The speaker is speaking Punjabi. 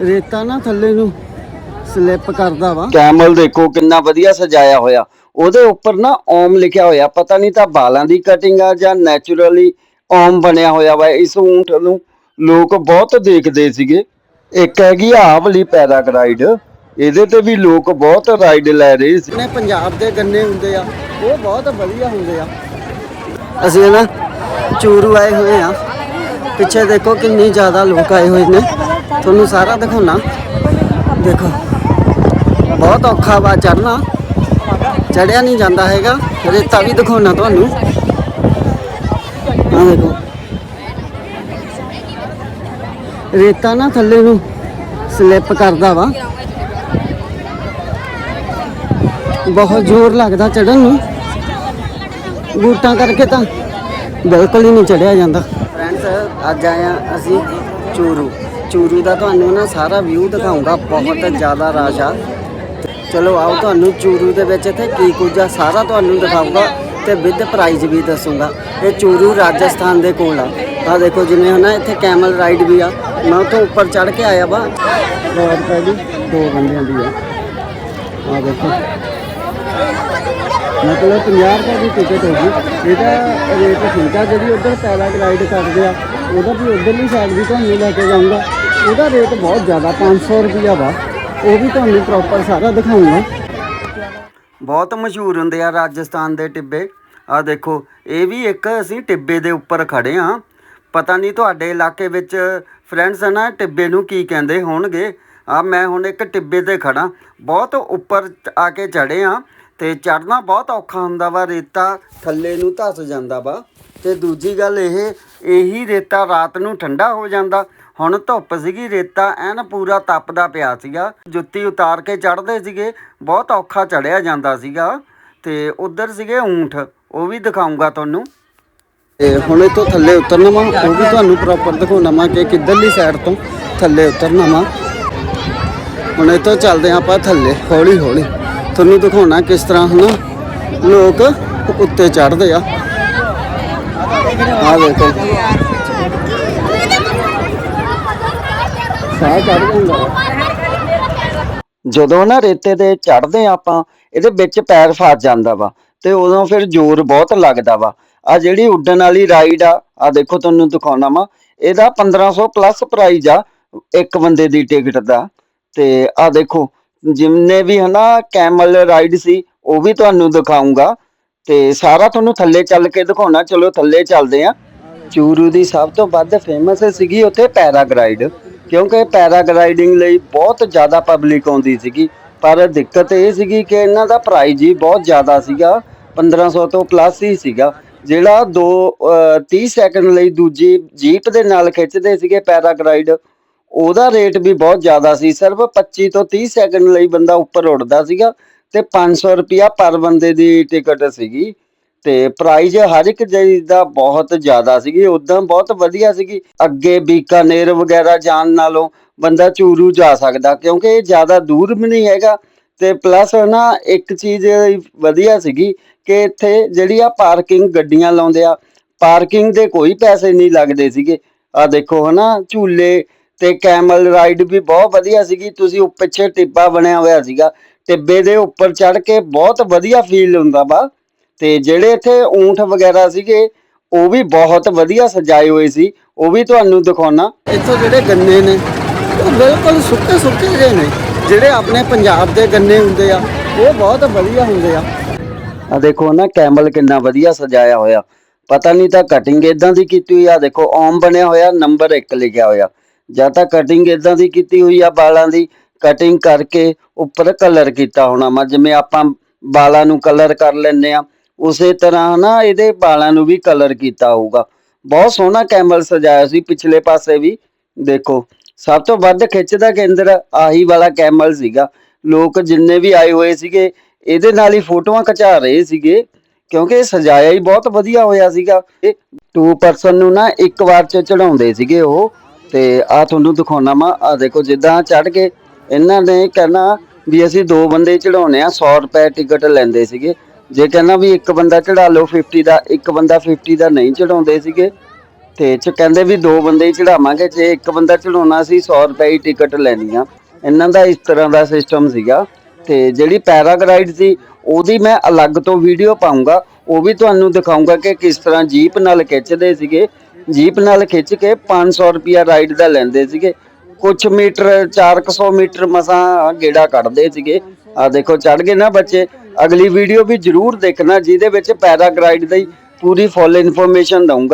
ਰੇਤਾ ਨਾ ਥੱਲੇ ਨੂੰ ਸਲਿੱਪ ਕਰਦਾ ਵਾ। ਕੈਮਲ ਦੇਖੋ ਕਿੰਨਾ ਵਧੀਆ ਸਜਾਇਆ ਹੋਇਆ। ਉਹਦੇ ਉੱਪਰ ਨਾ ਓਮ ਲਿਖਿਆ ਹੋਇਆ। ਪਤਾ ਨਹੀਂ ਤਾਂ ਬਾਲਾਂ ਦੀ ਕਟਿੰਗ ਆ ਜਾਂ ਨੈਚੁਰਲੀ ਓਮ ਬਣਿਆ ਹੋਇਆ ਵਾ। ਇਸ ਊਂਠ ਨੂੰ ਲੋਕ ਬਹੁਤ ਦੇਖਦੇ ਸੀਗੇ। ਇੱਕ ਹੈਗੀ ਆਹ ਵਾਲੀ ਪੈਰਾਗਲਾਈਡ ਇਹਦੇ ਤੇ ਵੀ ਲੋਕ ਬਹੁਤ ਰਾਈਡ ਲੈ ਰਹੇ ਸੀ। ਆਪਣੇ ਪੰਜਾਬ ਦੇ ਗੰਨੇ ਹੁੰਦੇ ਆ ਉਹ ਬਹੁਤ ਵਧੀਆ ਹੁੰਦੇ ਆ। ਅਸੀਂ ਨਾ ਚੂਰੂ ਆਏ ਹੋਏ ਆ। ਪਿੱਛੇ ਦੇਖੋ ਕਿੰਨੀ ਜ਼ਿਆਦਾ ਲੋਕ ਆਏ ਹੋਏ ਨੇ। ਤੁਹਾਨੂੰ ਸਾਰਾ ਦਿਖਾਉਣਾ। ਦੇਖੋ। ਬਹੁਤ ਔਖਾ ਵਾ ਚੜਨਾ ਚੜਿਆ ਨਹੀਂ ਜਾਂਦਾ ਹੈਗਾ। ਰੇਤਾ ਵੀ ਦਿਖਾਉਣਾ ਤੁਹਾਨੂੰ। ਆ ਦੇਖੋ। ਰੇਤਾ ਨਾ ਥੱਲੇ ਨੂੰ ਸਲਿੱਪ ਕਰਦਾ ਵਾ। ਬਹੁਤ ਜ਼ੋਰ ਲੱਗਦਾ ਚੜਨ ਨੂੰ। ਬੂਟਾਂ ਕਰਕੇ ਤਾਂ ਬਿਲਕੁਲ ਹੀ ਨਹੀਂ ਚੜਿਆ ਜਾਂਦਾ। ਫਰੈਂਡਸ ਅੱਜ ਆਇਆ ਅਸੀਂ ਚੂਰੂ। ਚੂਰੂ ਦਾ ਤੁਹਾਨੂੰ ਨਾ ਸਾਰਾ ਵਿਊ ਦਿਖਾਉਂਗਾ, ਬਹੁਤ ਜ਼ਿਆਦਾ ਰਸ਼ ਆ। ਚਲੋ ਆਓ ਤੁਹਾਨੂੰ ਚੂਰੂ ਦੇ ਵਿੱਚ ਇੱਥੇ ਕੀ ਕੁਝ ਆ, ਸਾਰਾ ਤੁਹਾਨੂੰ ਦਿਖਾਊਗਾ ਤੇ ਵਿਦ ਪ੍ਰਾਈਜ਼ ਵੀ ਦੱਸੂਗਾ। ਇਹ ਚੂਰੂ ਰਾਜਸਥਾਨ ਦੇ ਕੋਲ ਆ। ਆ ਦੇਖੋ ਜਿਵੇਂ ਹਨਾ, ਇੱਥੇ ਕੈਮਲ ਰਾਈਡ ਵੀ ਆ। ਮੈਂ ਉੱਥੋਂ ਉੱਪਰ ਚੜ ਕੇ ਆਇਆ ਵਾ। ਰੋਡ ਪੈ ਜੀ ਦੋ ਬੰਦਿਆਂ ਦੀ ਆ। ਆ ਦੇਖੋ। ਮਤਲਬ 50 ਰੁਪਏ ਦੀ ਟਿਕਟ ਹੋਗੀ ਇਹਦਾ ਰੇਟ ਠੀਕ ਆ, ਜਿਹੜੀ ਉਧਰ ਪੈਰਾਗਲਾਈਡ ਕਰਦੇ ਆ ਉਹਦਾ ਵੀ ਉਧਰਲੀ ਸਾਈਡ ਵੀ ਤੁਹਾਨੂੰ ਲੈ ਕੇ ਜਾਊਂਗਾ। ਉਹਦਾ ਰੇਟ ਬਹੁਤ ਜ਼ਿਆਦਾ 500 ਰੁਪਇਆ ਵਾ। ਉਹ ਵੀ ਤੁਹਾਨੂੰ ਪ੍ਰੋਪਰ ਸਾਰਾ ਦਿਖਾਊਂਗਾ। ਬਹੁਤ ਮਸ਼ਹੂਰ ਹੁੰਦੇ ਆ ਰਾਜਸਥਾਨ ਦੇ ਟਿੱਬੇ। ਆ ਦੇਖੋ, ਇਹ ਵੀ ਇੱਕ ਅਸੀਂ ਟਿੱਬੇ ਦੇ ਉੱਪਰ ਖੜੇ ਆ। ਪਤਾ ਨਹੀਂ ਤੁਹਾਡੇ ਇਲਾਕੇ ਵਿੱਚ ਫਰੈਂਡਸ ਨਾ, ਟਿੱਬੇ ਨੂੰ ਕੀ ਕਹਿੰਦੇ ਹੋਣਗੇ। ਆ ਮੈਂ ਹੁਣ ਇੱਕ ਟਿੱਬੇ ਤੇ ਖੜਾ ਬਹੁਤ ਉੱਪਰ ਆ ਕੇ ਚੜੇ ਆ ਤੇ ਚੜਨਾ ਬਹੁਤ ਔਖਾ ਹੁੰਦਾ ਵਾ, ਰੇਤਾ ਥੱਲੇ ਨੂੰ ਧੱਸ ਜਾਂਦਾ ਵਾ। ਤੇ ਦੂਜੀ ਗੱਲ ਇਹ ਇਹੀ ਰੇਤਾ ਰਾਤ ਨੂੰ ਠੰਡਾ ਹੋ ਜਾਂਦਾ। ਹੁਣ ਧੁੱਪ ਸੀਗੀ, ਰੇਤਾ ਐਨ ਪੂਰਾ ਤਪਦਾ ਪਿਆ ਸੀਗਾ। ਜੁੱਤੀ ਉਤਾਰ ਕੇ ਚੜਦੇ ਸੀਗੇ, ਬਹੁਤ ਔਖਾ ਚੜਿਆ ਜਾਂਦਾ ਸੀਗਾ। ਤੇ ਉਧਰ ਸੀਗੇ ਊਂਠ, ਉਹ ਵੀ ਦਿਖਾਉਂਗਾ ਤੁਹਾਨੂੰ। ਤੇ ਹੁਣ ਇਹ ਥੱਲੇ ਉਤਰਨਾ ਵਾ, ਉਹ ਵੀ ਤੁਹਾਨੂੰ ਪ੍ਰੋਪਰ ਦਿਖਾਉਣਾ ਵਾ ਕਿ ਕਿੱਧਰਲੀ ਸਾਈਡ ਤੋਂ ਥੱਲੇ ਉਤਰਨਾ ਵਾ। ਹੁਣ ਇਹ ਚੱਲਦੇ ਹਾਂ ਆਪਾਂ ਥੱਲੇ ਹੌਲੀ ਹੌਲੀ ਤੁਹਾਨੂੰ ਦਿਖਾਉਣਾ ਕਿਸ ਤਰ੍ਹਾਂ ਹਨਾ। ਲੋਕ ਉੱਤੇ ਚੜ੍ਹਦੇ ਆ। ਆ ਦੇਖੋ ਸਾਹ ਚੜ ਜਦੋਂ ਨਾ ਰੇਤੇ ਤੇ ਚੜਦੇ ਆਪਾਂ, ਇਹਦੇ ਵਿੱਚ ਪੈਰ ਫਸ ਜਾਂਦਾ ਵਾ ਤੇ ਉਦੋਂ ਫਿਰ ਜ਼ੋਰ ਬਹੁਤ ਲੱਗਦਾ ਵਾ। ਆ ਜਿਹੜੀ ਉੱਡਣ ਵਾਲੀ ਰਾਈਡ ਆ ਆ ਦੇਖੋ ਤੁਹਾਨੂੰ ਦਿਖਾਉਣਾ ਵਾ, ਇਹਦਾ 1500 ਪਲੱਸ ਪ੍ਰਾਈਜ਼ ਆ, ਇੱਕ ਬੰਦੇ ਦੀ ਟਿਕਟ ਦਾ। ਤੇ ਆ ਦੇਖੋ, ਜਿੰਨੇ ਵੀ ਹਨਾ ਕੈਮਲ ਰਾਈਡ ਸੀ, ਉਹ ਵੀ ਤੁਹਾਨੂੰ ਦਿਖਾਉਂਗਾ ਤੇ ਸਾਰਾ ਤੁਹਾਨੂੰ ਥੱਲੇ ਚੱਲ ਕੇ ਦਿਖਾਉਣਾ, ਚਲੋ ਥੱਲੇ ਚੱਲਦੇ ਆ ਚੂਰੂ ਦੀ ਸਭ ਤੋਂ ਵੱਧ ਫੇਮਸ ਸੀਗੀ ਉੱਥੇ ਪੈਰਾਗਲਾਈਡ ਕਿਉਂਕਿ ਪੈਰਾਗਲਾਈਡਿੰਗ ਲਈ ਬਹੁਤ ਜ਼ਿਆਦਾ ਪਬਲਿਕ ਆਉਂਦੀ ਸੀਗੀ। ਪਰ ਦਿੱਕਤ ਇਹ ਸੀਗੀ ਕਿ ਇਹਨਾਂ ਦਾ ਪ੍ਰਾਈਜ਼ ਹੀ ਬਹੁਤ ਜ਼ਿਆਦਾ ਸੀਗਾ 1500 ਤੋਂ ਪਲੱਸ ਹੀ ਸੀਗਾ। ਜਿਹੜਾ 2 30 ਸੈਕਿੰਡ ਲਈ ਦੂਜੀ ਜੀਪ ਦੇ ਨਾਲ ਖਿੱਚਦੇ ਸੀਗੇ ਪੈਰਾਗਲਾਈਡ ਉਹਦਾ ਰੇਟ ਵੀ ਬਹੁਤ ਜ਼ਿਆਦਾ ਸੀ। ਸਿਰਫ 25 ਤੋਂ 30 ਸੈਕਿੰਡ ਲਈ ਬੰਦਾ ਉੱਪਰ ਉੱਡਦਾ ਸੀਗਾ। ਤੇ 500 ਰੁਪਿਆ ਪਰ ਬੰਦੇ ਦੀ ਟਿਕਟ ਸੀਗੀ। ਤੇ ਪ੍ਰਾਈਜ਼ ਹਰ ਇੱਕ ਚੀਜ਼ ਦਾ ਬਹੁਤ ਜ਼ਿਆਦਾ ਸੀਗੀ। ਉਦਾਂ ਬਹੁਤ ਵਧੀਆ ਸੀਗੀ। ਅੱਗੇ ਬੀਕਾਨੇਰ ਵਗੈਰਾ ਜਾਣ ਨਾਲੋਂ ਬੰਦਾ ਚੂਰੂ ਜਾ ਸਕਦਾ, ਕਿਉਂਕਿ ਇਹ ਜ਼ਿਆਦਾ ਦੂਰ ਵੀ ਨਹੀਂ ਹੈਗਾ। ਤੇ ਪਲੱਸ ਨਾ ਇੱਕ ਚੀਜ਼ ਵਧੀਆ ਸੀਗੀ ਕਿ ਇੱਥੇ ਜਿਹੜੀ ਆ ਪਾਰਕਿੰਗ ਗੱਡੀਆਂ ਲਾਉਂਦੇ ਆ ਪਾਰਕਿੰਗ ਦੇ ਕੋਈ ਪੈਸੇ ਨਹੀਂ ਲੱਗਦੇ ਸੀਗੇ। ਆ ਦੇਖੋ ਹਨਾ, ਝੂਲੇ ਤੇ ਕੈਮਲ ਰਾਈਡ ਵੀ ਬਹੁਤ ਵਧੀਆ ਸੀਗੀ। ਤੁਸੀਂ ਪਿੱਛੇ ਟਿੱਬਾ ਬਣਿਆ ਹੋਇਆ ਸੀਗਾ। ਟਿੱਬੇ ਦੇ ਉੱਪਰ ਚੜ ਕੇ ਬਹੁਤ ਵਧੀਆ ਫੀਲ ਹੁੰਦਾ ਵਾ। ਤੇ ਜਿਹੜੇ ਇੱਥੇ ਊਂਠ ਵਗੈਰਾ ਸੀਗੇ, ਉਹ ਵੀ ਬਹੁਤ ਵਧੀਆ ਸਜਾਏ ਹੋਏ ਸੀ। ਉਹ ਵੀ ਤੁਹਾਨੂੰ ਦਿਖਾਉਣਾ। ਇੱਥੋਂ ਜਿਹੜੇ ਗੰਨੇ ਨੇ, ਉਹ ਬਿਲਕੁਲ ਸੁੱਕੇ ਸੁੱਕੇ ਜਿਹੇ ਨੇ। ਜਿਹੜੇ ਆਪਣੇ ਪੰਜਾਬ ਦੇ ਗੰਨੇ ਹੁੰਦੇ ਆ, ਉਹ ਬਹੁਤ ਵਧੀਆ ਹੁੰਦੇ ਆ। ਆ ਦੇਖੋ ਨਾ, ਕੈਮਲ ਕਿੰਨਾ ਵਧੀਆ ਸਜਾਇਆ ਹੋਇਆ। ਪਤਾ ਨਹੀਂ ਤਾਂ ਕਟਿੰਗ ਇਦਾਂ ਦੀ ਕੀਤੀ ਹੋਈ ਆ। ਦੇਖੋ ਓਮ ਬਣਿਆ ਹੋਇਆ ਨੰਬਰ 1 ਲਿਖਿਆ ਹੋਇਆ। ਜਾਂ ਤਾਂ ਕਟਿੰਗ ਇਦਾਂ ਦੀ ਕੀਤੀ ਹੋਈ ਆ ਵਾਲਾਂ ਦੀ ਕਟਿੰਗ ਕਰਕੇ ਉੱਪਰ ਕਲਰ ਕੀਤਾ ਹੋਣਾ ਵਾ, ਜਿਵੇਂ ਆਪਾਂ ਵਾਲਾਂ ਨੂੰ ਕਲਰ ਕਰ ਲੈਂਦੇ ਆ ਉਸੇ ਤਰ੍ਹਾਂ ਨਾ ਇਹਦੇ ਵਾਲਾਂ ਨੂੰ ਵੀ ਕਲਰ ਕੀਤਾ ਹੋਊਗਾ। ਬਹੁਤ ਸੋਹਣਾ ਕੈਮਲ ਸਜਾਇਆ ਸੀ, ਪਿਛਲੇ ਪਾਸੇ ਵੀ ਦੇਖੋ, ਸਭ ਤੋਂ ਵੱਧ ਖਿੱਚਦਾ ਕੇਂਦਰ ਆਹੀ ਵਾਲਾ ਕੈਮਲ ਸੀਗਾ। ਲੋਕ ਜਿੰਨੇ ਵੀ ਆਏ ਹੋਏ ਸੀਗੇ, ਇਹਦੇ ਨਾਲ ਹੀ ਫੋਟੋਆਂ ਖਿਚਾ ਰਹੇ ਸੀਗੇ, ਕਿਉਂਕਿ ਇਹ ਸਜਾਇਆ ਹੀ ਬਹੁਤ ਵਧੀਆ ਹੋਇਆ ਸੀਗਾ। ਇਹ 2 ਪਰਸਨ ਨੂੰ ਨਾ ਇੱਕ ਵਾਰ ਚ ਚੜਾਉਂਦੇ ਸੀਗੇ ਉਹ, ਤੇ ਆ ਤੁਹਾਨੂੰ ਦਿਖਾਉਣਾ ਵਾ ਆ ਦੇਖੋ ਜਿੱਦਾਂ ਚੜ ਕੇ ਇਹਨਾਂ ਨੇ ਕਹਿਣਾ ਵੀ ਅਸੀਂ ਦੋ ਬੰਦੇ ਚੜਾਉਣੇ ਆ 100 ਰੁਪਏ ਟਿਕਟ ਲੈਂਦੇ ਸੀਗੇ। ਜੇ ਕਹਿੰਦਾ ਵੀ ਇੱਕ ਬੰਦਾ ਚੜਾ ਲਓ 50 ਦਾ, ਇੱਕ ਬੰਦਾ 50 ਦਾ ਨਹੀਂ ਚੜਾਉਂਦੇ ਸੀਗੇ, ਤੇ ਚ ਕਹਿੰਦੇ ਵੀ ਦੋ ਬੰਦੇ ਹੀ ਚੜਾਵਾਂਗੇ ਜੇ ਇੱਕ ਬੰਦਾ ਚੜਾਉਣਾ ਸੀ 100 ਰੁਪਏ ਦੀ ਟਿਕਟ ਲੈਣੀ ਆ। ਇਹਨਾਂ ਦਾ ਇਸ ਤਰ੍ਹਾਂ ਦਾ ਸਿਸਟਮ ਸੀਗਾ। ਤੇ ਜਿਹੜੀ ਪੈਰਾਗਲਾਈਡ ਸੀ, ਉਹਦੀ ਮੈਂ ਅਲੱਗ ਤੋਂ ਵੀਡੀਓ ਪਾਉਂਗਾ ਉਹ ਵੀ ਤੁਹਾਨੂੰ ਦਿਖਾਉਂਗਾ ਕਿ ਕਿਸ ਤਰ੍ਹਾਂ ਜੀਪ ਨਾਲ ਖਿੱਚਦੇ ਸੀਗੇ। ਜੀਪ ਨਾਲ ਖਿੱਚ ਕੇ 500 ਰੁਪਿਆ ਰਾਈਡ ਦਾ ਲੈਂਦੇ ਸੀਗੇ। ਕੁਝ ਮੀਟਰ 400 ਮੀਟਰ ਮਸਾਂ ਗੇੜਾ ਕੱਢਦੇ ਸੀਗੇ। ਆ ਦੇਖੋ ਚੜ ਗਏ ਨਾ ਬੱਚੇ। ਅਗਲੀ ਵੀਡੀਓ ਵੀ ਜਰੂਰ ਦੇਖਣਾ, ਜਿਹਦੇ ਵਿੱਚ ਪੈਰਾਗਲਾਈਡ ਦੀ ਪੂਰੀ ਫੁੱਲ ਇਨਫੋਰਮੇਸ਼ਨ ਦਊਂਗਾ।